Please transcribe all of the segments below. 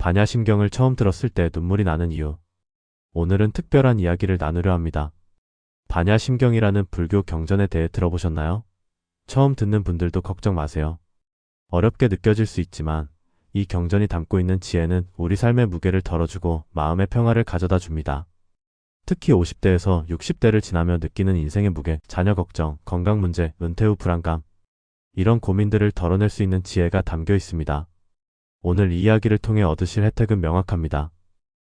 반야심경을 처음 들었을 때 눈물이 나는 이유. 오늘은 특별한 이야기를 나누려 합니다. 반야심경이라는 불교 경전에 대해 들어보셨나요? 처음 듣는 분들도 걱정 마세요. 어렵게 느껴질 수 있지만 이 경전이 담고 있는 지혜는 우리 삶의 무게를 덜어주고 마음의 평화를 가져다 줍니다. 특히 50대에서 60대를 지나며 느끼는 인생의 무게, 자녀 걱정, 건강 문제, 은퇴 후 불안감, 이런 고민들을 덜어낼 수 있는 지혜가 담겨 있습니다. 오늘 이 이야기를 통해 얻으실 혜택은 명확합니다.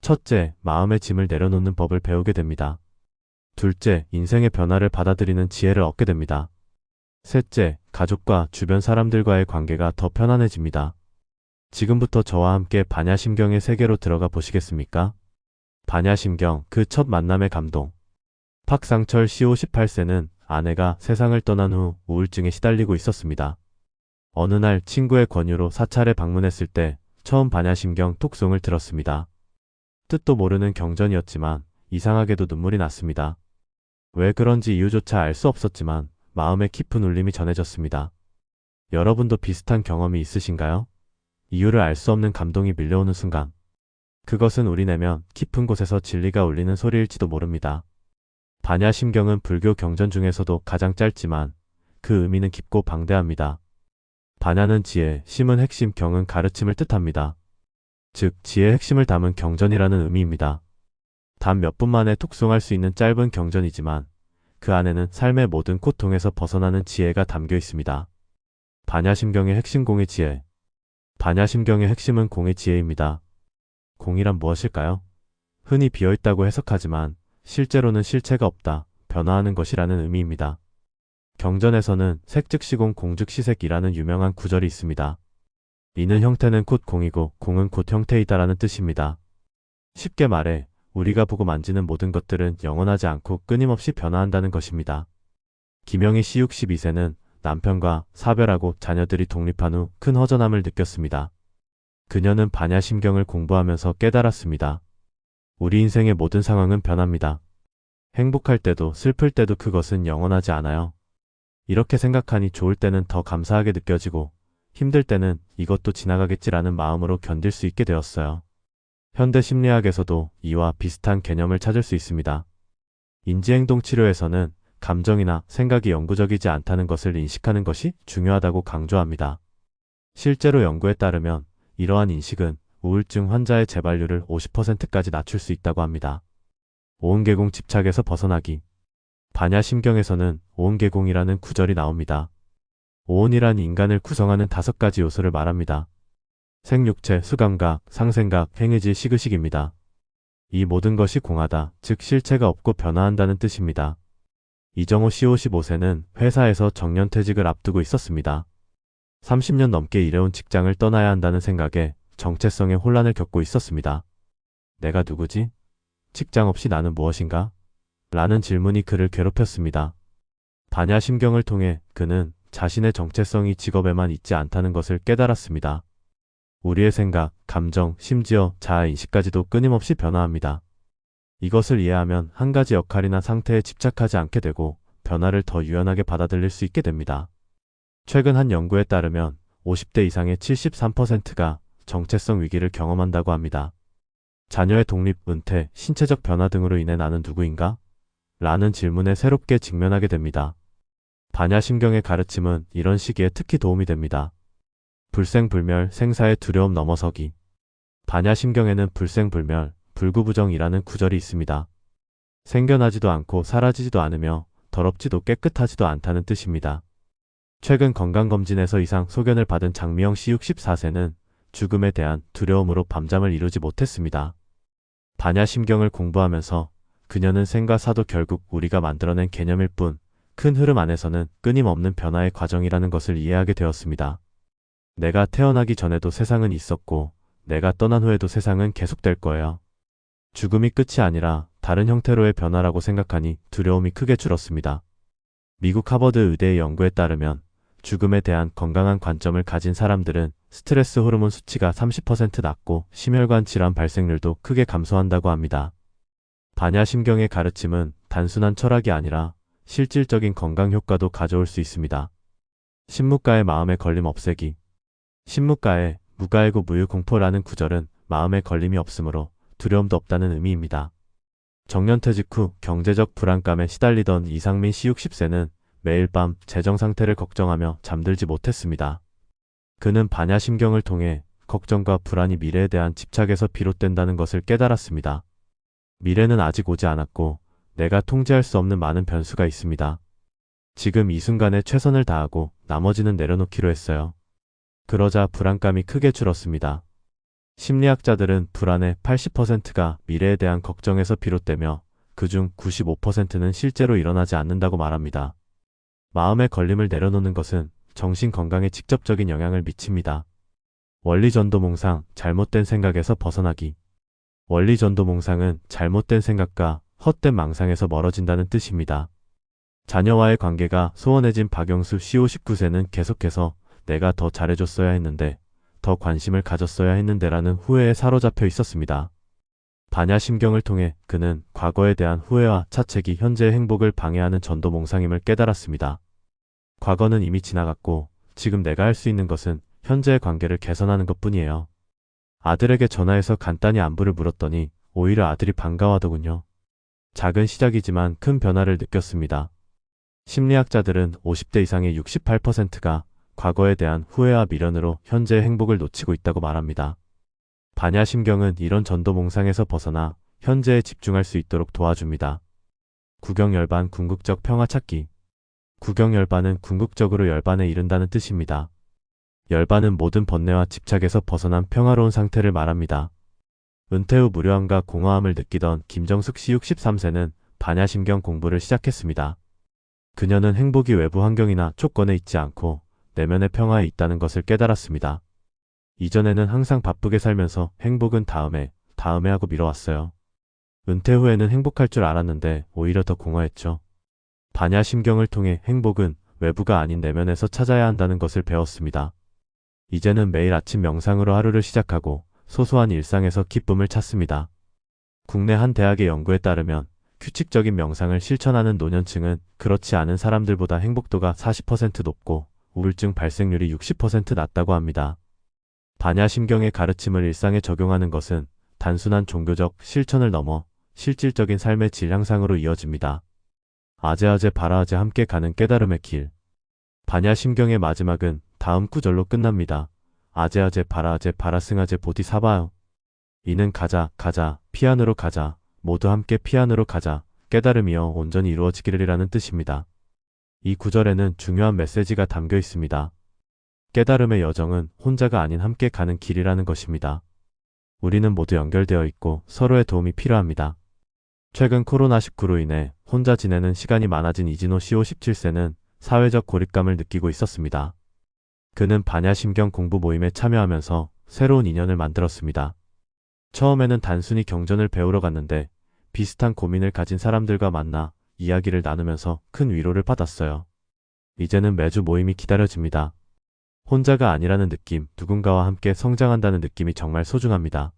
첫째, 마음의 짐을 내려놓는 법을 배우게 됩니다. 둘째, 인생의 변화를 받아들이는 지혜를 얻게 됩니다. 셋째, 가족과 주변 사람들과의 관계가 더 편안해집니다. 지금부터 저와 함께 반야심경의 세계로 들어가 보시겠습니까? 반야심경, 그 첫 만남의 감동. 박상철 씨 58세는 아내가 세상을 떠난 후 우울증에 시달리고 있었습니다. 어느 날 친구의 권유로 사찰에 방문했을 때 처음 반야심경 톡송을 들었습니다. 뜻도 모르는 경전이었지만 이상하게도 눈물이 났습니다. 왜 그런지 이유조차 알 수 없었지만 마음에 깊은 울림이 전해졌습니다. 여러분도 비슷한 경험이 있으신가요? 이유를 알 수 없는 감동이 밀려오는 순간. 그것은 우리 내면 깊은 곳에서 진리가 울리는 소리일지도 모릅니다. 반야심경은 불교 경전 중에서도 가장 짧지만 그 의미는 깊고 방대합니다. 반야는 지혜, 심은 핵심, 경은 가르침을 뜻합니다. 즉, 지혜의 핵심을 담은 경전이라는 의미입니다. 단 몇 분 만에 톡송할 수 있는 짧은 경전이지만 그 안에는 삶의 모든 고통에서 벗어나는 지혜가 담겨 있습니다. 반야심경의 핵심 공의 지혜. 반야심경의 핵심은 공의 지혜입니다. 공이란 무엇일까요? 흔히 비어있다고 해석하지만 실제로는 실체가 없다, 변화하는 것이라는 의미입니다. 경전에서는 색즉시공 공즉시색이라는 유명한 구절이 있습니다. 이는 형태는 곧 공이고 공은 곧 형태이다라는 뜻입니다. 쉽게 말해 우리가 보고 만지는 모든 것들은 영원하지 않고 끊임없이 변화한다는 것입니다. 김영희 씨 62세는 남편과 사별하고 자녀들이 독립한 후 큰 허전함을 느꼈습니다. 그녀는 반야심경을 공부하면서 깨달았습니다. 우리 인생의 모든 상황은 변합니다. 행복할 때도 슬플 때도 그것은 영원하지 않아요. 이렇게 생각하니 좋을 때는 더 감사하게 느껴지고 힘들 때는 이것도 지나가겠지라는 마음으로 견딜 수 있게 되었어요. 현대 심리학에서도 이와 비슷한 개념을 찾을 수 있습니다. 인지행동 치료에서는 감정이나 생각이 영구적이지 않다는 것을 인식하는 것이 중요하다고 강조합니다. 실제로 연구에 따르면 이러한 인식은 우울증 환자의 재발률을 50%까지 낮출 수 있다고 합니다. 오은계공 집착에서 벗어나기 반야심경에서는 오은계공이라는 구절이 나옵니다. 오온이란 인간을 구성하는 다섯 가지 요소를 말합니다. 생육체, 수감각, 상생각, 행의지, 시그식입니다. 이 모든 것이 공하다, 즉 실체가 없고 변화한다는 뜻입니다. 이정호 씨 55세는 회사에서 정년퇴직을 앞두고 있었습니다. 30년 넘게 일해온 직장을 떠나야 한다는 생각에 정체성의 혼란을 겪고 있었습니다. 내가 누구지? 직장 없이 나는 무엇인가? 라는 질문이 그를 괴롭혔습니다. 반야심경을 통해 그는 자신의 정체성이 직업에만 있지 않다는 것을 깨달았습니다. 우리의 생각, 감정, 심지어 자아인식까지도 끊임없이 변화합니다. 이것을 이해하면 한 가지 역할이나 상태에 집착하지 않게 되고 변화를 더 유연하게 받아들일 수 있게 됩니다. 최근 한 연구에 따르면 50대 이상의 73%가 정체성 위기를 경험한다고 합니다. 자녀의 독립, 은퇴, 신체적 변화 등으로 인해 나는 누구인가? 라는 질문에 새롭게 직면하게 됩니다. 반야심경의 가르침은 이런 시기에 특히 도움이 됩니다. 불생불멸, 생사의 두려움 넘어서기. 반야심경에는 불생불멸, 불구부정이라는 구절이 있습니다. 생겨나지도 않고 사라지지도 않으며 더럽지도 깨끗하지도 않다는 뜻입니다. 최근 건강검진에서 이상 소견을 받은 장미영 씨 64세는 죽음에 대한 두려움으로 밤잠을 이루지 못했습니다. 반야심경을 공부하면서 그녀는 생과 사도 결국 우리가 만들어낸 개념일 뿐 큰 흐름 안에서는 끊임없는 변화의 과정이라는 것을 이해하게 되었습니다. 내가 태어나기 전에도 세상은 있었고 내가 떠난 후에도 세상은 계속될 거예요. 죽음이 끝이 아니라 다른 형태로의 변화라고 생각하니 두려움이 크게 줄었습니다. 미국 하버드 의대의 연구에 따르면 죽음에 대한 건강한 관점을 가진 사람들은 스트레스 호르몬 수치가 30% 낮고 심혈관 질환 발생률도 크게 감소한다고 합니다. 반야심경의 가르침은 단순한 철학이 아니라 실질적인 건강 효과도 가져올 수 있습니다. 신무가의 마음의 걸림 없애기 신무가의 무가이고 무유공포라는 구절은 마음에 걸림이 없으므로 두려움도 없다는 의미입니다. 정년퇴직 후 경제적 불안감에 시달리던 이상민 씨 60세는 매일 밤 재정 상태를 걱정하며 잠들지 못했습니다. 그는 반야심경을 통해 걱정과 불안이 미래에 대한 집착에서 비롯된다는 것을 깨달았습니다. 미래는 아직 오지 않았고 내가 통제할 수 없는 많은 변수가 있습니다. 지금 이 순간에 최선을 다하고 나머지는 내려놓기로 했어요. 그러자 불안감이 크게 줄었습니다. 심리학자들은 불안의 80%가 미래에 대한 걱정에서 비롯되며 그중 95%는 실제로 일어나지 않는다고 말합니다. 마음의 걸림을 내려놓는 것은 정신 건강에 직접적인 영향을 미칩니다. 원리전도몽상 잘못된 생각에서 벗어나기. 원리전도몽상은 잘못된 생각과 헛된 망상에서 멀어진다는 뜻입니다. 자녀와의 관계가 소원해진 박영수 C59세는 계속해서 내가 더 잘해줬어야 했는데, 더 관심을 가졌어야 했는데라는 후회에 사로잡혀 있었습니다. 반야심경을 통해 그는 과거에 대한 후회와 차책이 현재의 행복을 방해하는 전도몽상임을 깨달았습니다. 과거는 이미 지나갔고 지금 내가 할 수 있는 것은 현재의 관계를 개선하는 것 뿐이에요. 아들에게 전화해서 간단히 안부를 물었더니 오히려 아들이 반가워하더군요. 작은 시작이지만 큰 변화를 느꼈습니다. 심리학자들은 50대 이상의 68%가 과거에 대한 후회와 미련으로 현재의 행복을 놓치고 있다고 말합니다. 반야심경은 이런 전도 몽상에서 벗어나 현재에 집중할 수 있도록 도와줍니다. 구경열반 궁극적 평화 찾기 구경열반은 궁극적으로 열반에 이른다는 뜻입니다. 열반은 모든 번뇌와 집착에서 벗어난 평화로운 상태를 말합니다. 은퇴 후 무료함과 공허함을 느끼던 김정숙 씨 63세는 반야심경 공부를 시작했습니다. 그녀는 행복이 외부 환경이나 조건에 있지 않고 내면의 평화에 있다는 것을 깨달았습니다. 이전에는 항상 바쁘게 살면서 행복은 다음에, 다음에 하고 미뤄왔어요. 은퇴 후에는 행복할 줄 알았는데 오히려 더 공허했죠. 반야심경을 통해 행복은 외부가 아닌 내면에서 찾아야 한다는 것을 배웠습니다. 이제는 매일 아침 명상으로 하루를 시작하고 소소한 일상에서 기쁨을 찾습니다. 국내 한 대학의 연구에 따르면 규칙적인 명상을 실천하는 노년층은 그렇지 않은 사람들보다 행복도가 40% 높고 우울증 발생률이 60% 낮다고 합니다. 반야심경의 가르침을 일상에 적용하는 것은 단순한 종교적 실천을 넘어 실질적인 삶의 질 향상으로 이어집니다. 아제아제 바라아제 함께 가는 깨달음의 길. 반야심경의 마지막은 다음 구절로 끝납니다. 아제아제 바라아제 바라승아제 보디사바요. 이는 가자, 가자, 피안으로 가자, 모두 함께 피안으로 가자, 깨달음이여 온전히 이루어지기를이라는 뜻입니다. 이 구절에는 중요한 메시지가 담겨 있습니다. 깨달음의 여정은 혼자가 아닌 함께 가는 길이라는 것입니다. 우리는 모두 연결되어 있고 서로의 도움이 필요합니다. 최근 코로나19로 인해 혼자 지내는 시간이 많아진 이진호 C57세는 사회적 고립감을 느끼고 있었습니다. 그는 반야심경 공부 모임에 참여하면서 새로운 인연을 만들었습니다. 처음에는 단순히 경전을 배우러 갔는데 비슷한 고민을 가진 사람들과 만나 이야기를 나누면서 큰 위로를 받았어요. 이제는 매주 모임이 기다려집니다. 혼자가 아니라는 느낌, 누군가와 함께 성장한다는 느낌이 정말 소중합니다.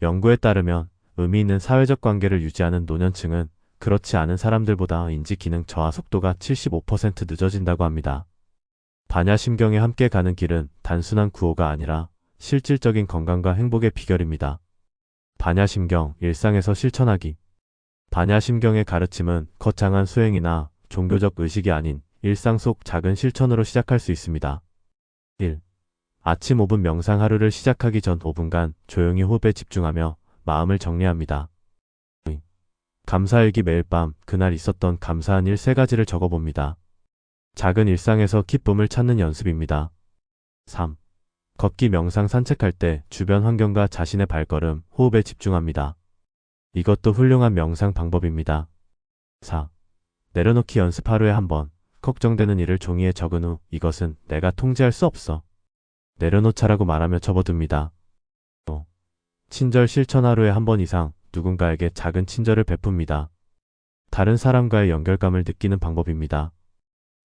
연구에 따르면 의미 있는 사회적 관계를 유지하는 노년층은 그렇지 않은 사람들보다 인지 기능 저하 속도가 75% 늦어진다고 합니다. 반야심경에 함께 가는 길은 단순한 구호가 아니라 실질적인 건강과 행복의 비결입니다. 반야심경, 일상에서 실천하기. 반야심경의 가르침은 거창한 수행이나 종교적 의식이 아닌 일상 속 작은 실천으로 시작할 수 있습니다. 1. 아침 5분 명상 하루를 시작하기 전 5분간 조용히 호흡에 집중하며 마음을 정리합니다. 2. 감사일기 매일 밤 그날 있었던 감사한 일세 가지를 적어봅니다. 작은 일상에서 기쁨을 찾는 연습입니다. 3. 걷기 명상 산책할 때 주변 환경과 자신의 발걸음, 호흡에 집중합니다. 이것도 훌륭한 명상 방법입니다. 4. 내려놓기 연습 하루에 한 번. 걱정되는 일을 종이에 적은 후 이것은 내가 통제할 수 없어. 내려놓자라고 말하며 접어둡니다. 5. 친절 실천 하루에 한 번 이상 누군가에게 작은 친절을 베풉니다. 다른 사람과의 연결감을 느끼는 방법입니다.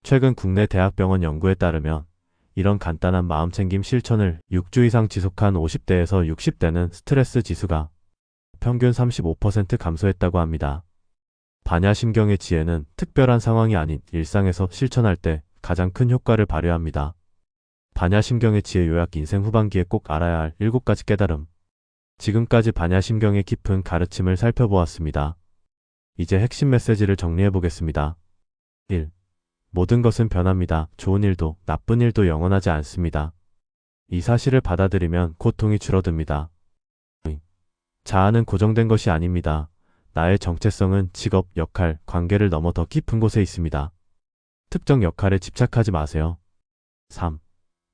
최근 국내 대학병원 연구에 따르면 이런 간단한 마음챙김 실천을 6주 이상 지속한 50대에서 60대는 스트레스 지수가 평균 35% 감소했다고 합니다. 반야심경의 지혜는 특별한 상황이 아닌 일상에서 실천할 때 가장 큰 효과를 발휘합니다. 반야심경의 지혜 요약 인생 후반기에 꼭 알아야 할 7가지 깨달음 지금까지 반야심경의 깊은 가르침을 살펴보았습니다. 이제 핵심 메시지를 정리해 보겠습니다. 1. 모든 것은 변합니다. 좋은 일도 나쁜 일도 영원하지 않습니다. 이 사실을 받아들이면 고통이 줄어듭니다. 2. 자아는 고정된 것이 아닙니다. 나의 정체성은 직업, 역할, 관계를 넘어 더 깊은 곳에 있습니다. 특정 역할에 집착하지 마세요. 3.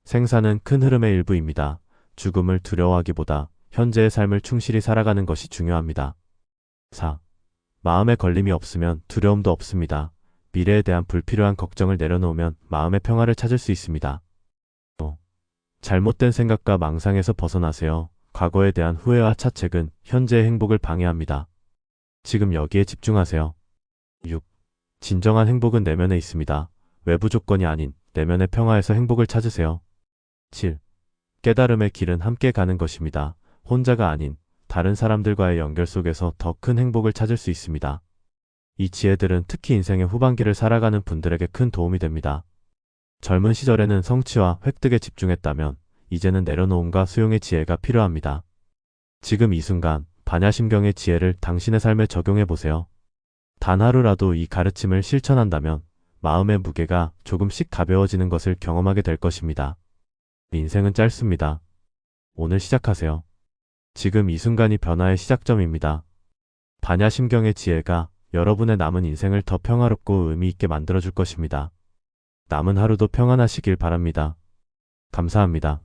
생사는 큰 흐름의 일부입니다. 죽음을 두려워하기보다 현재의 삶을 충실히 살아가는 것이 중요합니다. 4. 마음에 걸림이 없으면 두려움도 없습니다. 미래에 대한 불필요한 걱정을 내려놓으면 마음의 평화를 찾을 수 있습니다. 5. 잘못된 생각과 망상에서 벗어나세요. 과거에 대한 후회와 차책은 현재의 행복을 방해합니다. 지금 여기에 집중하세요. 6. 진정한 행복은 내면에 있습니다. 외부 조건이 아닌 내면의 평화에서 행복을 찾으세요. 7. 깨달음의 길은 함께 가는 것입니다. 혼자가 아닌 다른 사람들과의 연결 속에서 더 큰 행복을 찾을 수 있습니다. 이 지혜들은 특히 인생의 후반기를 살아가는 분들에게 큰 도움이 됩니다. 젊은 시절에는 성취와 획득에 집중했다면 이제는 내려놓음과 수용의 지혜가 필요합니다. 지금 이 순간 반야심경의 지혜를 당신의 삶에 적용해 보세요. 단 하루라도 이 가르침을 실천한다면 마음의 무게가 조금씩 가벼워지는 것을 경험하게 될 것입니다. 인생은 짧습니다. 오늘 시작하세요. 지금 이 순간이 변화의 시작점입니다. 반야심경의 지혜가 여러분의 남은 인생을 더 평화롭고 의미 있게 만들어줄 것입니다. 남은 하루도 평안하시길 바랍니다. 감사합니다.